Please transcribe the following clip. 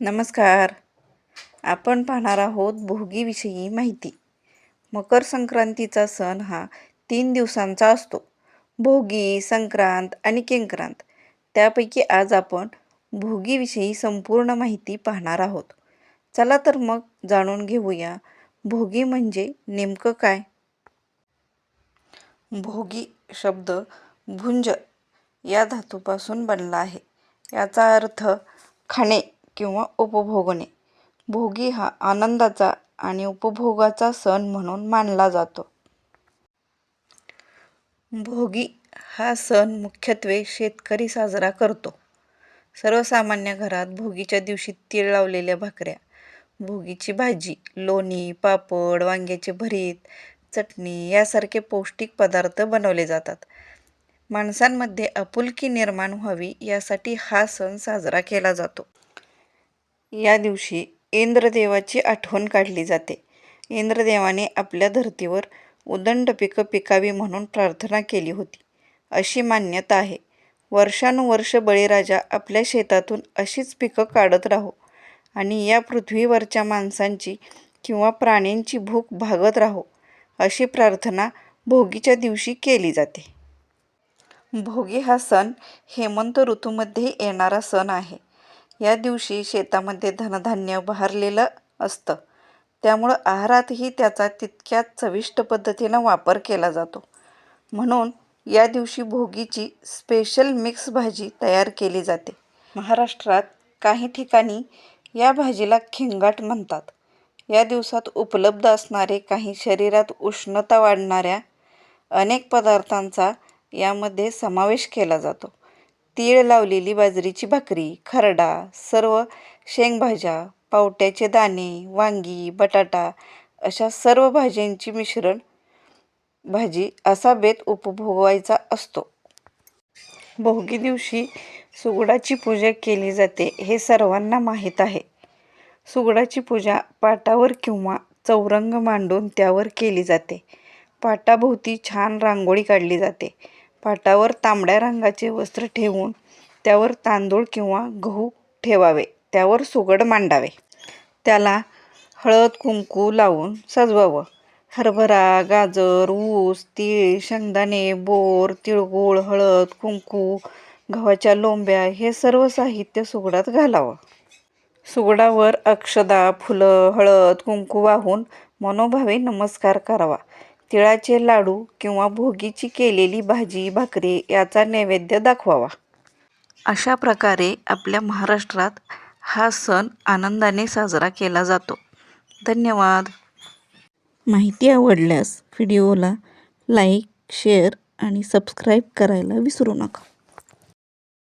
नमस्कार. आपण पाहणार आहोत भोगीविषयी माहिती. मकर संक्रांतीचा सण हा तीन दिवसांचा असतो. भोगी संक्रांत आणि किंक्रांत. त्यापैकी आज आपण भोगीविषयी संपूर्ण माहिती पाहणार आहोत. चला तर मग जाणून घेऊया भोगी म्हणजे नेमकं काय? भोगी शब्द भुंज या धातूपासून बनला आहे. याचा अर्थ खाणे. किंवा उपभोगणे. भोगी हा आनंदाचा आणि उपभोगाचा सण म्हणून मानला जातो. भोगी हा सण मुख्यत्वे शेतकरी साजरा करतो. सर्वसामान्य घरात भोगीच्या दिवशी तीळ लावलेल्या भाकऱ्या भोगीची भाजी लोणी पापड वांग्याचे भरीत चटणी यासारखे पौष्टिक पदार्थ बनवले जातात. माणसांमध्ये आपुलकी निर्माण व्हावी यासाठी हा सण साजरा केला जातो. या दिवशी इंद्रदेवाची आठवण काढली जाते. इंद्रदेवाने आपल्या धर्तीवर उदंड पिकं पिकावी म्हणून प्रार्थना केली होती. अशी मान्यता आहे. वर्षानुवर्ष बळीराजा आपल्या शेतातून अशीच पिकं काढत राहो आणि या पृथ्वीवरच्या माणसांची किंवा प्राण्यांची भूक भागत राहो अशी प्रार्थना भोगीच्या दिवशी केली जाते. भोगी हा सण हेमंत ऋतूमध्ये येणारा सण आहे. या दिवशी शेतामध्ये धनधान्य बहरलेलं असतं. त्यामुळं आहारातही त्याचा तितक्याच चविष्ट पद्धतीनं वापर केला जातो. म्हणून या दिवशी भोगीची स्पेशल मिक्स भाजी तयार केली जाते. महाराष्ट्रात काही ठिकाणी या भाजीला खिंगाट म्हणतात. या दिवसात उपलब्ध असणारे काही शरीरात उष्णता वाढणाऱ्या अनेक पदार्थांचा यामध्ये समावेश केला जातो. तीळ लावलेली बाजरीची भाकरी खरडा सर्व शेंगभाज्या पावट्याचे दाणे वांगी बटाटा अशा सर्व भाज्यांची मिश्रण भाजी असा बेत उपभोगवायचा असतो. भोगी दिवशी सुगडाची पूजा केली जाते हे सर्वांना माहीत आहे. सुगडाची पूजा पाटावर किंवा चौरंग मांडून त्यावर केली जाते. पाटाभोवती छान रांगोळी काढली जाते. पाटावर तांबड्या रंगाचे वस्त्र ठेवून त्यावर तांदूळ किंवा गहू ठेवावे. त्यावर सुगड मांडावे. त्याला हळद कुंकू लावून सजवावं. हरभरा गाजर ऊस तीळ शेंगदाणे बोर तिळगुळ हळद कुंकू गव्हाच्या लोंब्या हे सर्व साहित्य सुगडात घालावं. सुगडावर अक्षदा फुलं हळद कुंकू वाहून मनोभावे नमस्कार करावा. तिळाचे लाडू किंवा भोगीची केलेली भाजी भाकरी याचा नैवेद्य दाखवावा. अशा प्रकारे आपल्या महाराष्ट्रात हा सण आनंदाने साजरा केला जातो. धन्यवाद. माहिती आवडल्यास व्हिडिओला लाईक शेअर आणि सबस्क्राईब करायला विसरू नका.